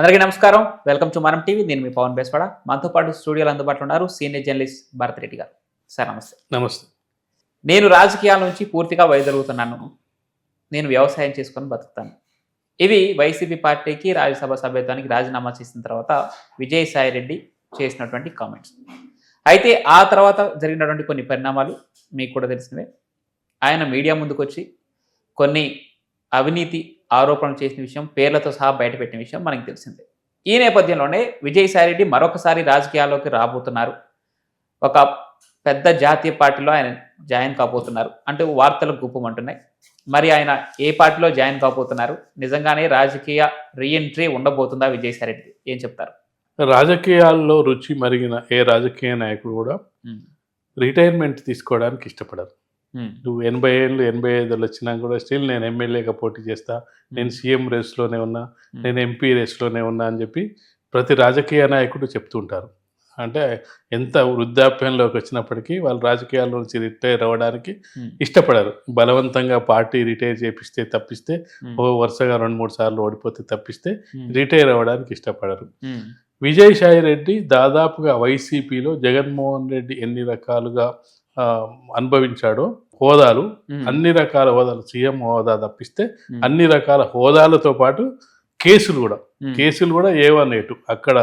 అందరికీ నమస్కారం. Welcome to Manam TV. నేను మీ పవన్ బేస్వాడ. మనతో పాటు స్టూడియోలో అందుబాటులో ఉన్నారు సీనియర్ జర్నలిస్ట్ భరత్ రెడ్డి గారు. సార్ నమస్తే. నమస్తే. నేను రాజకీయాల నుంచి పూర్తిగా వైదొలుగుతున్నాను. నేను వ్యవసాయం చేసుకొని బతుకుతాను. ఇవి వైసీపీ పార్టీకి రాజ్యసభ సభ్యత్వానికి రాజీనామా చేసిన తర్వాత విజయసాయి రెడ్డి చేసినటువంటి కామెంట్స్ అయితే ఆ తర్వాత జరిగినటువంటి కొన్ని పరిణామాలు మీకు కూడా తెలిసినవే. ఆయన మీడియా ముందుకు వచ్చి కొన్ని అవినీతి ఆరోపణలు చేసిన విషయం పేర్లతో సహా బయటపెట్టిన విషయం మనకి తెలిసిందే. ఈ నేపథ్యంలోనే విజయసాయి రెడ్డి మరొకసారి రాజకీయాల్లోకి రాబోతున్నారు. ఒక పెద్ద జాతీయ పార్టీలో ఆయన జాయిన్ కాబోతున్నారు. అంటూ వార్తలు గుప్పమంటున్నాయి. మరి ఆయన ఏ పార్టీలో జాయిన్ కాబోతున్నారు? నిజంగానే రాజకీయ రీఎంట్రీ ఉండబోతుందా విజయసాయి రెడ్డి ఏం చెప్తారు? రాజకీయాల్లో రుచి మరిగిన ఏ రాజకీయ నాయకుడు కూడా రిటైర్మెంట్ తీసుకోవడానికి ఇష్టపడరు. నువ్వు ఎనభై ఏళ్ళు ఎనభై ఐదులు వచ్చినా కూడా స్టిల్ నేను ఎమ్మెల్యేగా పోటీ చేస్తా. నేను సీఎం రేస్లోనే ఉన్నా నేను ఎంపీ రేస్లోనే ఉన్నా అని చెప్పి ప్రతి రాజకీయ నాయకుడు చెప్తుంటారు అంటే ఎంత వృద్ధాప్యంలోకి వచ్చినప్పటికీ వాళ్ళు రాజకీయాల నుంచి రిటైర్ అవ్వడానికి ఇష్టపడరు. బలవంతంగా పార్టీ రిటైర్ చేపిస్తే తప్పిస్తే ఓ వరుసగా రెండు మూడు సార్లు ఓడిపోతే తప్పిస్తే రిటైర్ అవ్వడానికి ఇష్టపడరు. విజయసాయి రెడ్డి దాదాపుగా వైసీపీలో జగన్మోహన్ రెడ్డి ఎన్ని రకాలుగా అనుభవించాడో. హోదాలు అన్ని రకాల హోదాలు సీఎం హోదా తప్పిస్తే అన్ని రకాల హోదాలతో పాటు కేసులు కూడా. కేసులు కూడా ఏ వన్ ఎటు అక్కడ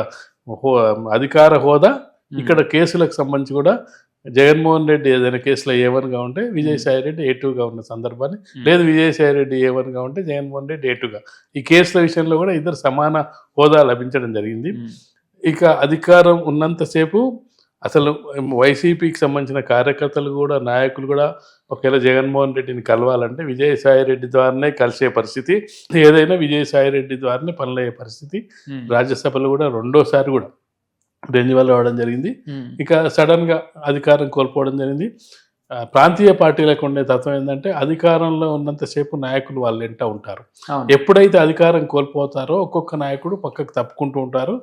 అధికార హోదా ఇక్కడ కేసులకు సంబంధించి కూడా జగన్మోహన్ రెడ్డి ఏదైనా కేసులో ఏ వన్గా ఉంటే విజయసాయి రెడ్డి ఏ టూగా ఉన్న సందర్భాన్ని. లేదు విజయసాయి రెడ్డి ఏ వన్గా ఉంటే జగన్మోహన్ రెడ్డి ఏ టూగా. ఈ కేసుల విషయంలో కూడా ఇద్దరు సమాన హోదా లభించడం జరిగింది. ఇక అధికారం ఉన్నంతసేపు అసలు వైసీపీకి సంబంధించిన కార్యకర్తలు కూడా నాయకులు కూడా ఒకవేళ జగన్మోహన్ రెడ్డిని కలవాలంటే విజయసాయి రెడ్డి ద్వారానే కలిసే పరిస్థితి ఏదైనా విజయసాయి రెడ్డి ద్వారానే పనులయ్యే పరిస్థితి రాజ్యసభలో కూడా రెండోసారి కూడా రెన్యువల్ అవ్వడం జరిగింది. ఇక సడన్గా అధికారం కోల్పోవడం జరిగింది. ప్రాంతీయ పార్టీలకు ఉండే తత్వం ఏంటంటే అధికారంలో ఉన్నంతసేపు నాయకులు వాళ్ళ వెంట ఉంటారు. ఎప్పుడైతే అధికారం కోల్పోతారో ఒక్కొక్క నాయకుడు పక్కకు తప్పుకుంటూ ఉంటారు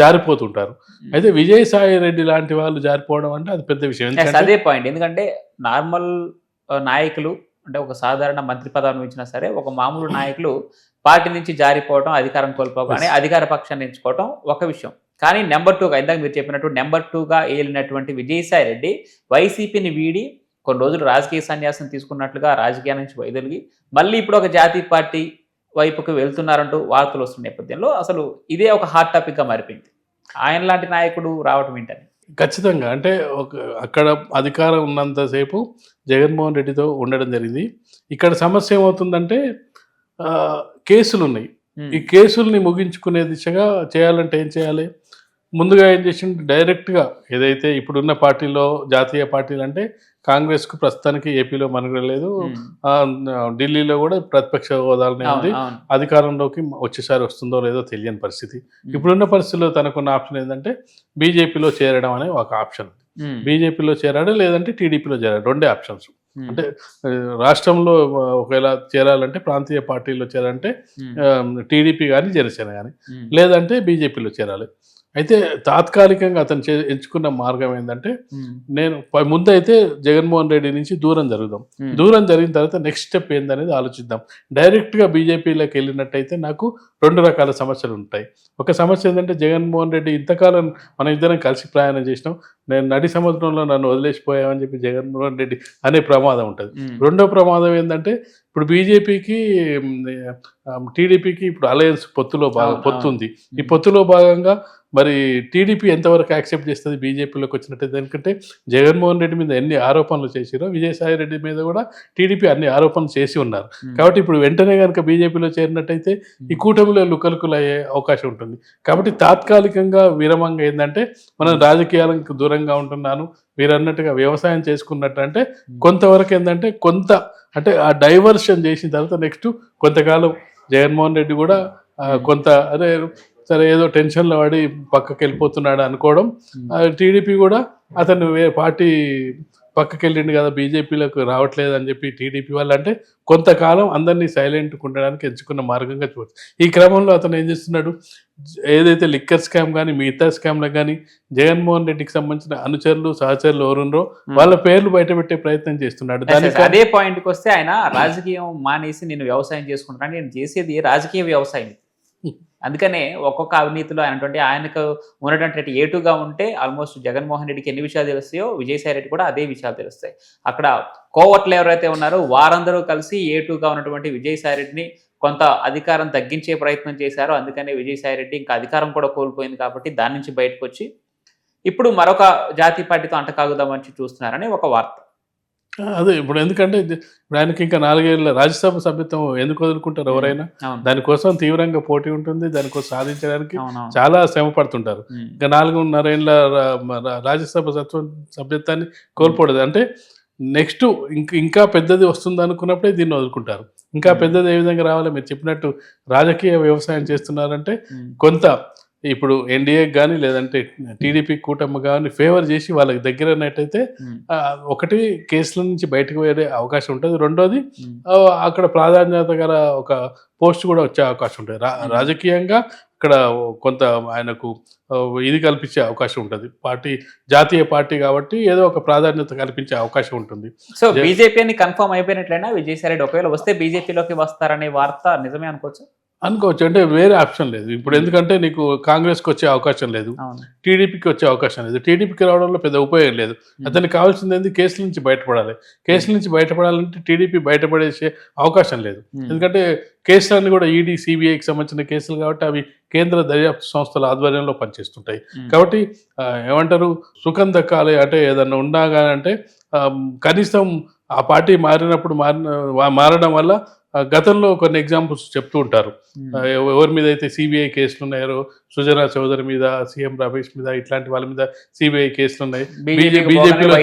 జారిపోతుంటారు. అయితే విజయసాయి రెడ్డి లాంటి వాళ్ళు జారిపోవడం అంటే అది పెద్ద విషయం. అదే పాయింట్ ఎందుకంటే నార్మల్ నాయకులు అంటే ఒక సాధారణ మంత్రి పదవిని ఇచ్చినా సరే ఒక మామూలు నాయకులు పార్టీ నుంచి జారిపోవడం అధికారం కోల్పోగానే Yes. అధికార పక్షాన్ని ఎంచుకోవడం ఒక విషయం. కానీ నెంబర్ టూగా ఇందాక మీరు చెప్పినట్టు నెంబర్ టూగా ఏలినటువంటి విజయసాయి రెడ్డి వైసీపీని వీడి కొన్ని రోజులు రాజకీయ సన్యాసం తీసుకున్నట్లుగా రాజకీయాల నుంచి వైదొలిగి మళ్ళీ ఇప్పుడు ఒక జాతీయ పార్టీ వైపుకు వెళ్తున్నారంటూ వార్తలు వస్తున్న నేపథ్యంలో అసలు ఇదే ఒక హాట్ టాపిక్గా మారిపోయింది. ఆయన లాంటి నాయకుడు రావటం ఏంటని? ఖచ్చితంగా. అంటే ఒక అక్కడ అధికారం ఉన్నంతసేపు జగన్మోహన్ రెడ్డితో ఉండడం జరిగింది. ఇక్కడ సమస్య ఏమవుతుందంటే కేసులు ఉన్నాయి ఈ కేసుల్ని ముగించుకునే దిశగా చేయాలంటే ఏం చేయాలి? ముందుగా ఏం చేసిండు? డైరెక్ట్గా ఏదైతే ఇప్పుడున్న పార్టీలో జాతీయ పార్టీలు అంటే కాంగ్రెస్కు ప్రస్తుతానికి ఏపీలో లేదు. ఢిల్లీలో కూడా ప్రతిపక్ష హోదాలోనే ఉంది. అధికారంలోకి వచ్చేసారి వస్తుందో లేదో తెలియని పరిస్థితి. ఇప్పుడున్న పరిస్థితుల్లో తనకున్న ఆప్షన్ ఏంటంటే బీజేపీలో చేరడం అనే ఒక ఆప్షన్ బీజేపీలో చేరాడు లేదంటే టీడీపీలో చేరాడు? రెండే ఆప్షన్స్. అంటే రాష్ట్రంలో ఒకవేళ చేరాలంటే ప్రాంతీయ పార్టీలో చేరాలంటే టీడీపీ కానీ జనసేన కానీ లేదంటే బీజేపీలో చేరాలి. అయితే తాత్కాలికంగా అతను చే- ఎంచుకున్న మార్గం ఏంటంటే నేను ముందైతే జగన్మోహన్ రెడ్డి నుంచి దూరం జరుగుదాం. దూరం జరిగిన తర్వాత నెక్స్ట్ స్టెప్ ఏందనేది ఆలోచిద్దాం. డైరెక్ట్గా బీజేపీలోకి వెళ్ళినట్టయితే నాకు రెండు రకాల సమస్యలు ఉంటాయి. ఒక సమస్య ఏంటంటే జగన్మోహన్ రెడ్డి ఇంతకాలం మనం ఇద్దరం కలిసి ప్రయాణం చేసినాం. నేను నడి సముద్రంలో నన్ను వదిలేసిపోయామని చెప్పి జగన్మోహన్ రెడ్డి అనే ప్రమాదం ఉంటుంది. రెండో ప్రమాదం ఏంటంటే ఇప్పుడు బీజేపీకి టీడీపీకి ఇప్పుడు అలయన్స్ పొత్తులో భాగం పొత్తు ఉంది ఈ పొత్తులో భాగంగా మరి టీడీపీ ఎంతవరకు యాక్సెప్ట్ చేస్తుంది? బీజేపీలోకి వచ్చినట్టు ఎందుకంటే జగన్మోహన్ రెడ్డి మీద ఎన్ని ఆరోపణలు చేసిరో విజయసాయి రెడ్డి మీద కూడా టీడీపీ అన్ని ఆరోపణలు చేసి ఉన్నారు. కాబట్టి ఇప్పుడు వెంటనే కనుక బీజేపీలో చేరినట్టయితే ఈ కూటమిలో లుకలుకులు అయ్యే అవకాశం ఉంటుంది. కాబట్టి తాత్కాలికంగా విరమంగా ఏంటంటే మనం రాజకీయాలకు దూరంగా ఉంటున్నాను మీరు అన్నట్టుగా వ్యవసాయం చేసుకున్నట్టు అంటే కొంతవరకు ఏంటంటే కొంత అంటే ఆ డైవర్షన్ చేసిన తర్వాత నెక్స్ట్ కొంతకాలం జగన్మోహన్ రెడ్డి కూడా కొంత అరే సరే ఏదో టెన్షన్లో పడి పక్కకి వెళ్ళిపోతున్నాడు అనుకోవడం. టీడీపీ కూడా అతను వే పార్టీ పక్కకి వెళ్ళిండు కదా బీజేపీలోకి రావట్లేదు అని చెప్పి టీడీపీ వాళ్ళు అంటే కొంతకాలం అందరినీ సైలెంట్ ఉండడానికి ఎంచుకున్న మార్గంగా చూడచ్చు. ఈ క్రమంలో అతను ఏం చేస్తున్నాడు? ఏదైతే లిక్కర్ స్కామ్ కానీ మిగతా స్కామ్లకు కానీ జగన్మోహన్ రెడ్డికి సంబంధించిన అనుచరులు సహచరులు ఎవరున్నారో. వాళ్ళ పేర్లు బయటపెట్టే ప్రయత్నం చేస్తున్నాడు. దానికి అదే పాయింట్కి వస్తే ఆయన రాజకీయం మానేసి నేను వ్యవసాయం చేసుకుంటాను నేను చేసేది రాజకీయ వ్యవసాయం అందుకనే ఒక్కొక్క అవినీతిలో అయినటువంటి ఆయనకు ఉన్నటువంటి ఏటుగా ఉంటే ఆల్మోస్ట్ జగన్మోహన్ రెడ్డికి ఎన్ని విషయాలు తెలుస్తాయో విజయసాయి రెడ్డి కూడా అదే విషయాలు తెలుస్తాయి. అక్కడ కోవట్లు ఎవరైతే ఉన్నారో వారందరూ కలిసి ఏటుగా ఉన్నటువంటి విజయసాయి రెడ్డిని కొంత అధికారం తగ్గించే ప్రయత్నం చేశారు. అందుకనే విజయసాయి రెడ్డి ఇంకా అధికారం కూడా కోల్పోయింది కాబట్టి దాని నుంచి బయటకు వచ్చి ఇప్పుడు మరొక జాతీయ పార్టీతో అంటకాగుదామని చూస్తున్నారని ఒక వార్త. అదే ఇప్పుడు ఎందుకంటే ఇప్పుడు ఆయనకి ఇంకా నాలుగేళ్ళ రాజ్యసభ సభ్యత్వం ఎందుకు వదులుకుంటారు ఎవరైనా? అవును. దానికోసం తీవ్రంగా పోటీ ఉంటుంది దానికోసం సాధించడానికి చాలా శ్రమ పడుతుంటారు ఉమ్, ఇంకా నాలుగున్నర ఏళ్ళ రా- రా- రాజ్యసభ సత్వం సభ్యత్వాన్ని కోల్పోవడదు అంటే నెక్స్ట్ ఇంక ఇంకా పెద్దది వస్తుంది అనుకున్నప్పుడే దీన్ని వదులుకుంటారు. ఇంకా Hmm. పెద్దది ఏ విధంగా రావాలి? మీరు చెప్పినట్టు రాజకీయ వ్యవసాయం చేస్తున్నారంటే కొంత ఇప్పుడు ఎన్డీఏ కానీ లేదంటే టీడీపీ కూటమి కానీ ఫేవర్ చేసి వాళ్ళకి దగ్గర ఆ, ఒకటి కేసుల నుంచి బయటకు వెళ్ళే అవకాశం ఉంటుంది. రెండోది అక్కడ ప్రాధాన్యత గల ఒక పోస్ట్ కూడా వచ్చే అవకాశం ఉంటుంది. రాజకీయంగా ఇక్కడ కొంత ఆయనకు ఇది కల్పించే అవకాశం ఉంటుంది. పార్టీ జాతీయ పార్టీ కాబట్టి ఏదో ఒక ప్రాధాన్యత కల్పించే అవకాశం ఉంటుంది. సో బీజేపీ అని కన్ఫర్మ్ అయిపోయినట్లయినా విజయసాయి రెడ్డి ఒకవేళ వస్తే బీజేపీలోకి వస్తారనే వార్త నిజమే అనుకోవచ్చు? అనుకోవచ్చు. అంటే వేరే ఆప్షన్ లేదు. ఇప్పుడు ఎందుకంటే నీకు కాంగ్రెస్కి వచ్చే అవకాశం లేదు. టీడీపీకి వచ్చే అవకాశం లేదు. టీడీపీకి రావడంలో పెద్ద ఉపయోగం లేదు. అతనికి కావాల్సింది ఏంది? కేసుల నుంచి బయటపడాలి. కేసుల నుంచి బయటపడాలంటే టీడీపీ బయటపడేసే అవకాశం లేదు. ఎందుకంటే కేసులన్నీ కూడా ఈడీ సిబిఐకి సంబంధించిన కేసులు కాబట్టి అవి కేంద్ర దర్యాప్తు సంస్థల ఆధ్వర్యంలో పనిచేస్తుంటాయి. కాబట్టి ఏమంటారు? సుఖం దక్కాలి అంటే ఏదన్నా ఉండగా అంటే కనీసం ఆ పార్టీ మారినప్పుడు మారిన మారడం వల్ల గతంలో కొన్ని ఎగ్జాంపుల్స్ చెప్తూ ఉంటారు. ఎవరి మీద అయితే సిబిఐ కేసులు ఉన్నాయో సుజనా చౌదరి మీద సీఎం రమేష్ మీద ఇట్లాంటి వాళ్ళ మీద సిబిఐ కేసులు ఉన్నాయి. బీజేపీలో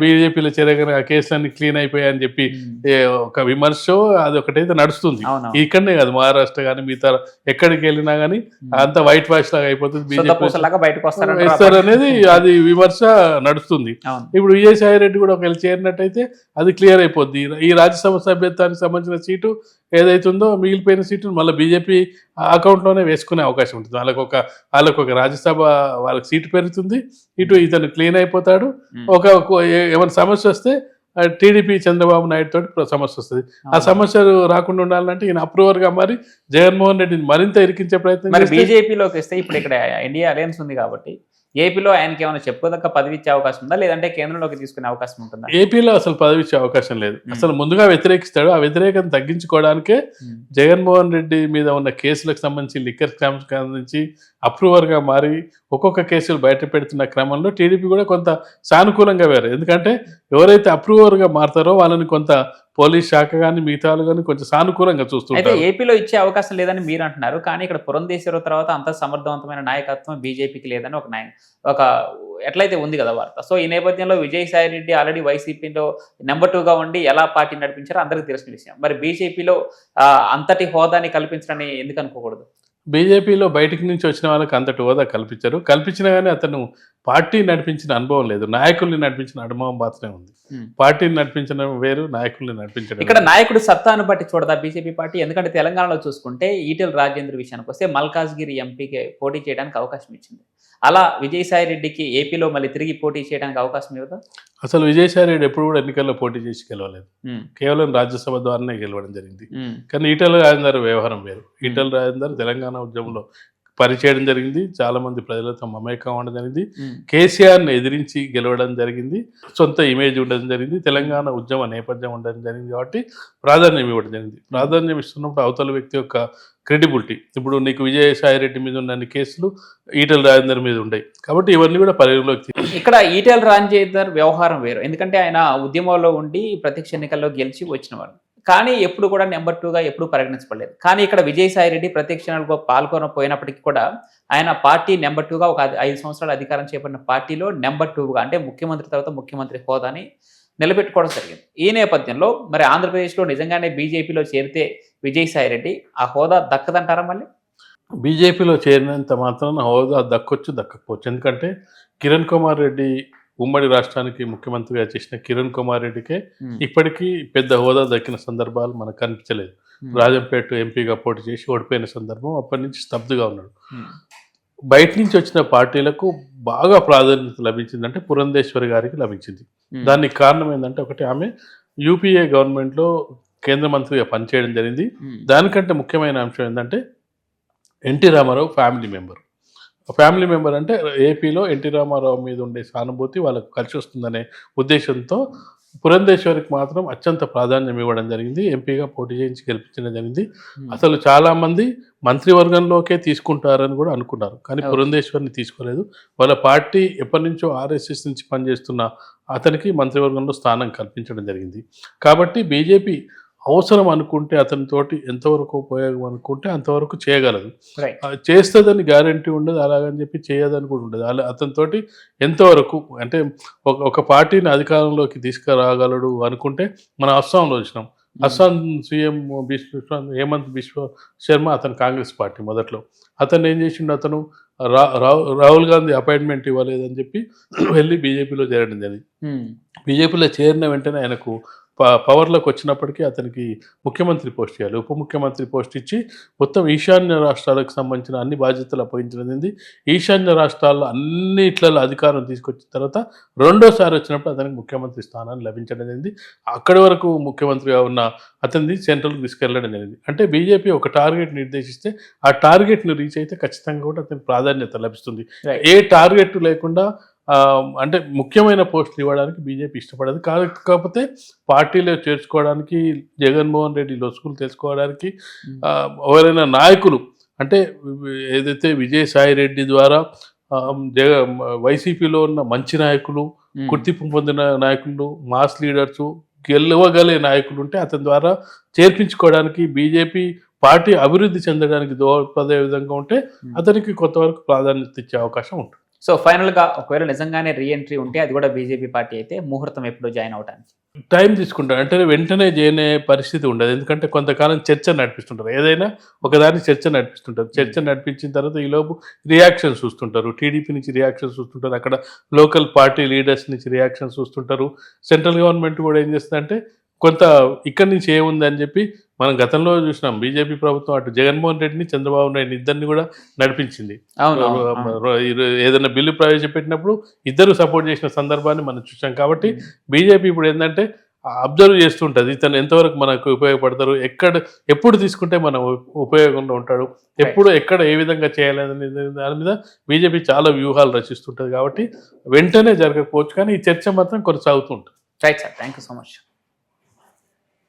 బీజేపీలో చేరగానే ఆ కేసులన్నీ క్లీన్ అయిపోయాయని చెప్పి ఉమ్, ఏ, ఒక విమర్శ అది ఒకటైతే నడుస్తుంది ఇక్కడనే కాదు మహారాష్ట్ర కానీ మిగతా ఎక్కడికి వెళ్ళినా కానీ అంత వైట్ వాష్ లాగా అయిపోతుంది. బీజేపీ అనేది అది విమర్శ నడుస్తుంది. ఇప్పుడు విజయసాయి రెడ్డి కూడా ఒకవేళ చేరినట్టయితే అది క్లియర్ అయిపోద్ది. ఈ రాజ్యసభ సభ్యత్వానికి సంబంధించిన సీటు ఏదైతుందో మిగిలిపోయిన సీటు మళ్ళీ బీజేపీ అకౌంట్లోనే వేసుకునే అవకాశం ఉంటుంది. వాళ్ళకి ఒక వాళ్ళకి ఒక రాజ్యసభ వాళ్ళకి సీటు పెరుగుతుంది. ఇటు ఇతను క్లీన్ అయిపోతాడు. ఒక ఏమైనా సమస్య వస్తే టీడీపీ చంద్రబాబు నాయుడు తోటి సమస్య వస్తుంది. ఆ. సమస్యలు రాకుండా ఉండాలంటే ఈయన అప్రూవర్గా మరి జగన్మోహన్ రెడ్డిని మరింత ఇరికించే ప్రయత్నం బీజేపీలోకి వస్తే ఇప్పుడు ఇక్కడ ఇండియా అలయన్స్ ఉంది కాబట్టి ఏపీలో ఆయనకి ఏమైనా చెప్పుకోదక్క పదవి ఇచ్చే అవకాశం ఉందా? లేదంటే కేంద్రంలోకి తీసుకునే అవకాశం ఉంటుందా? ఏపీలో అసలు పదవి ఇచ్చే అవకాశం లేదు. అసలు ముందుగా వ్యతిరేకిస్తాడు. ఆ వ్యతిరేకత తగ్గించుకోవడానికే జగన్మోహన్ రెడ్డి మీద ఉన్న కేసులకు సంబంధించి లిక్కర్ స్కామ్స్ సంబంధించి అప్రూవర్గా మారి ఒక్కొక్క కేసులు బయట పెడుతున్న క్రమంలో టీడీపీ కూడా కొంత సానుకూలంగా వేరు. ఎందుకంటే ఎవరైతే అప్రూవర్గా మారుతారో వాళ్ళని కొంత పోలీస్ శాఖ కానీ మిగతా కానీ కొంచెం సానుకూలంగా అయితే ఏపీలో ఇచ్చే అవకాశం లేదని మీరు అంటున్నారు కానీ ఇక్కడ పురంధేశ్వర తర్వాత అంత సమర్థవంతమైన నాయకత్వం బీజేపీకి లేదని ఒక నాయ ఒక ఎట్లయితే ఉంది కదా వార్త. సో ఈ నేపథ్యంలో విజయసాయి రెడ్డి ఆల్రెడీ వైసీపీలో నెంబర్ టూగా ఉండి ఎలా పార్టీ నడిపించారో అందరికీ తెలిసిన విషయం. మరి బీజేపీలో అంతటి హోదాని కల్పించడని ఎందుకు అనుకోకూడదు? బీజేపీలో బయటికి నుంచి వచ్చిన వాళ్ళకి అంతటి హోదా కల్పించారు. కల్పించినా కానీ అతను పార్టీ నడిపించిన అనుభవం లేదు. నాయకుల్ని నడిపించిన అనుభవం మాత్రమే ఉంది. పార్టీని నడిపించడం వేరు నాయకుల్ని నడిపించడం ఇక్కడ. నాయకుడు సత్తాను బట్టి చూడదా బీజేపీ పార్టీ? ఎందుకంటే తెలంగాణలో చూసుకుంటే ఈటెల రాజేంద్ర విషయానికి వస్తే మల్కాజ్గిరి ఎంపీకి పోటీ చేయడానికి అవకాశం ఇచ్చింది. అలా విజయసాయి రెడ్డికి ఏపీలో మళ్ళీ తిరిగి పోటీ చేయడానికి అవకాశం ఇవ్వదా? అసలు విజయసాయి రెడ్డి ఎప్పుడు కూడా ఎన్నికల్లో పోటీ చేసి గెలవలేదు. కేవలం రాజ్యసభ ద్వారానే గెలవడం జరిగింది. కానీ ఈటల రాజేందర్ వ్యవహారం వేరు. ఈటల రాజేందర్ తెలంగాణ ఉద్యమంలో పనిచేయడం జరిగింది. చాలా మంది ప్రజలతో మమేకం అవ్వడం జరిగింది. కేసీఆర్ని ఎదిరించి గెలవడం జరిగింది. సొంత ఇమేజ్ ఉండడం జరిగింది. తెలంగాణ ఉద్యమ నేపథ్యం ఉండడం జరిగింది కాబట్టి ప్రాధాన్యం ఇవ్వడం జరిగింది. ప్రాధాన్యం ఇస్తున్నప్పుడు అవతల వ్యక్తి యొక్క క్రెడిబిలిటీ ఇప్పుడు నీకు విజయసాయి రెడ్డి మీద ఉన్న కేసులు ఈటల రాజేందర్ మీద ఉన్నాయి కాబట్టి ఇవన్నీ కూడా పరిగణలోకి ఇక్కడ ఈటెల రాజేందర్ వ్యవహారం వేరు. ఎందుకంటే ఆయన ఉద్యమంలో ఉండి ప్రత్యక్ష ఎన్నికల్లో గెలిచి వచ్చినవాడు కానీ ఎప్పుడు కూడా నెంబర్ టూగా ఎప్పుడు పరిగణించబడలేదు. కానీ ఇక్కడ విజయసాయి రెడ్డి ప్రత్యక్ష పాల్గొనపోయినప్పటికీ కూడా ఆయన పార్టీ నెంబర్ టూగా ఒక ఐదు- ఐదు సంవత్సరాలు అధికారం చేపట్టిన పార్టీలో నెంబర్ టూగా అంటే ముఖ్యమంత్రి తర్వాత ముఖ్యమంత్రి హోదాని నిలబెట్టుకోవడం జరిగింది. ఈ నేపథ్యంలో మరి ఆంధ్రప్రదేశ్లో నిజంగానే బీజేపీలో చేరితే విజయసాయి రెడ్డి ఆ హోదా దక్కదంటారా మళ్ళీ? బీజేపీలో చేరినంత మాత్రాన హోదా దక్కొచ్చు దక్కకపోవచ్చు. ఎందుకంటే కిరణ్ కుమార్ రెడ్డి ఉమ్మడి రాష్ట్రానికి ముఖ్యమంత్రిగా చేసిన కిరణ్ కుమార్ రెడ్డికే ఇప్పటికీ పెద్ద హోదా దక్కిన సందర్భాలు మనకు కనిపించలేదు. రాజంపేట ఎంపీగా పోటీ చేసి ఓడిపోయిన సందర్భం అప్పటి నుంచి స్తబ్దుగా ఉన్నాడు. బయట నుంచి వచ్చిన పార్టీలకు బాగా ప్రాధాన్యత లభించిందంటే పురంధేశ్వరి గారికి లభించింది. దానికి కారణం ఏంటంటే ఒకటి ఆమె యూపీఏ గవర్నమెంట్లో కేంద్ర మంత్రిగా పనిచేయడం జరిగింది. దానికంటే ముఖ్యమైన అంశం ఏంటంటే NT Rama Rao family member. Family member అంటే ఏపీలో ఎన్టీ రామారావు మీద ఉండే సానుభూతి వాళ్ళకు కలిసి వస్తుందనే ఉద్దేశంతో పురంధేశ్వరికి మాత్రం అత్యంత ప్రాధాన్యం ఇవ్వడం జరిగింది. ఎంపీగా పోటీ చేయించి గెలిపించడం జరిగింది. అసలు చాలా మంది మంత్రివర్గంలోకే తీసుకుంటారని కూడా అనుకున్నారు. కానీ. పురంధేశ్వరిని తీసుకోలేదు. వాళ్ళ పార్టీ ఎప్పటి నుంచో ఆర్ఎస్ఎస్ నుంచి పనిచేస్తున్న అతనికి మంత్రివర్గంలో స్థానం కల్పించడం జరిగింది. కాబట్టి బీజేపీ అవసరం అనుకుంటే అతనితోటి ఎంతవరకు ఉపయోగం అనుకుంటే అంతవరకు చేయగలదు. చేస్తుందని గ్యారంటీ ఉండదు అలాగని చెప్పి చేయదని కూడా ఉండదు. అలా అతనితోటి ఎంతవరకు అంటే ఒక ఒక పార్టీని అధికారంలోకి తీసుకురాగలడు అనుకుంటే మన అస్సాంలో వచ్చినాం. అస్సాం సీఎం హేమంత్ బిశ్వ శర్మ అతను కాంగ్రెస్ పార్టీ మొదట్లో. అతను ఏం చేసిండు అతను రాహుల్ గాంధీ అపాయింట్మెంట్ ఇవ్వలేదని చెప్పి వెళ్ళి బీజేపీలో చేరడం జరిగింది. బీజేపీలో చేరిన వెంటనే ఆయనకు పవర్లోకి వచ్చినప్పటికీ అతనికి ముఖ్యమంత్రి పోస్ట్ ఇవ్వాలి ఉప ముఖ్యమంత్రి పోస్ట్ ఇచ్చి మొత్తం ఈశాన్య రాష్ట్రాలకు సంబంధించిన అన్ని బాధ్యతలు అప్పగించడం ఈశాన్య రాష్ట్రాల్లో అన్నిట్లలో అధికారం తీసుకొచ్చిన తర్వాత రెండోసారి వచ్చినప్పుడు అతనికి ముఖ్యమంత్రి స్థానాన్ని లభించడం జరిగింది అక్కడి వరకు ముఖ్యమంత్రిగా ఉన్న అతనిది సెంట్రల్కి తీసుకెళ్ళడం జరిగింది. అంటే బీజేపీ ఒక టార్గెట్ నిర్దేశిస్తే ఆ టార్గెట్ను రీచ్ అయితే ఖచ్చితంగా కూడా అతనికి ప్రాధాన్యత లభిస్తుంది. ఏ టార్గెట్ లేకుండా అంటే ముఖ్యమైన పోస్టులు ఇవ్వడానికి బీజేపీ ఇష్టపడదు. కాకపోతే పార్టీలో చేర్చుకోవడానికి జగన్మోహన్ రెడ్డి లొసుగులు తెలుసుకోవడానికి ఎవరైనా నాయకులు అంటే ఏదైతే విజయసాయి రెడ్డి ద్వారా జగ వైసీపీలో ఉన్న మంచి నాయకులు గుర్తింపు పొందిన నాయకులు మాస్ లీడర్స్ గెలవగలే నాయకులు ఉంటే అతని ద్వారా చేర్పించుకోవడానికి బీజేపీ పార్టీ అభివృద్ధి చెందడానికి దోహదపడే విధంగా ఉంటే అతనికి కొంతవరకు ప్రాధాన్యత ఇచ్చే అవకాశం ఉంటుంది. సో ఫైనల్గా ఒకవేళ నిజంగానే రీఎంట్రీ ఉంటే అది కూడా బీజేపీ పార్టీ అయితే ముహూర్తం ఎప్పుడు జాయిన్ అవడానికి టైం తీసుకుంటారు. అంటే వెంటనే చేయనే పరిస్థితి ఉండదు. ఎందుకంటే కొంతకాలం చర్చ నడిపిస్తుంటారు. ఏదైనా ఒకదాని చర్చ నడిపిస్తుంటారు. చర్చ నడిపించిన తర్వాత ఈలోపు రియాక్షన్స్ చూస్తుంటారు. టీడీపీ నుంచి రియాక్షన్స్ చూస్తుంటారు. అక్కడ లోకల్ పార్టీ లీడర్స్ నుంచి రియాక్షన్స్ చూస్తుంటారు. సెంట్రల్ గవర్నమెంట్ కూడా ఏం చేస్తుందంటే కొంత ఇక్కడి నుంచి ఏముంది అని చెప్పి మనం గతంలో చూసినాం బీజేపీ ప్రభుత్వం అటు జగన్మోహన్ రెడ్డిని చంద్రబాబు నాయుడు ఇద్దరిని కూడా నడిపించింది. ఏదైనా బిల్లు ప్రవేశపెట్టినప్పుడు ఇద్దరు సపోర్ట్ చేసిన సందర్భాన్ని మనం చూసాం. కాబట్టి బీజేపీ ఇప్పుడు ఏంటంటే అబ్జర్వ్ చేస్తుంటుంది. ఇతను ఎంతవరకు మనకు ఉపయోగపడతారు ఎక్కడ ఎప్పుడు తీసుకుంటే మన ఉపయోగంలో ఉంటాడు ఎప్పుడు ఎక్కడ ఏ విధంగా చేయాలనే దాని మీద బీజేపీ చాలా వ్యూహాలు రచిస్తుంటుంది. కాబట్టి వెంటనే జరగకపోవచ్చు కానీ ఈ చర్చ మాత్రం కొనసాగుతుంటుంది right sir thank you so much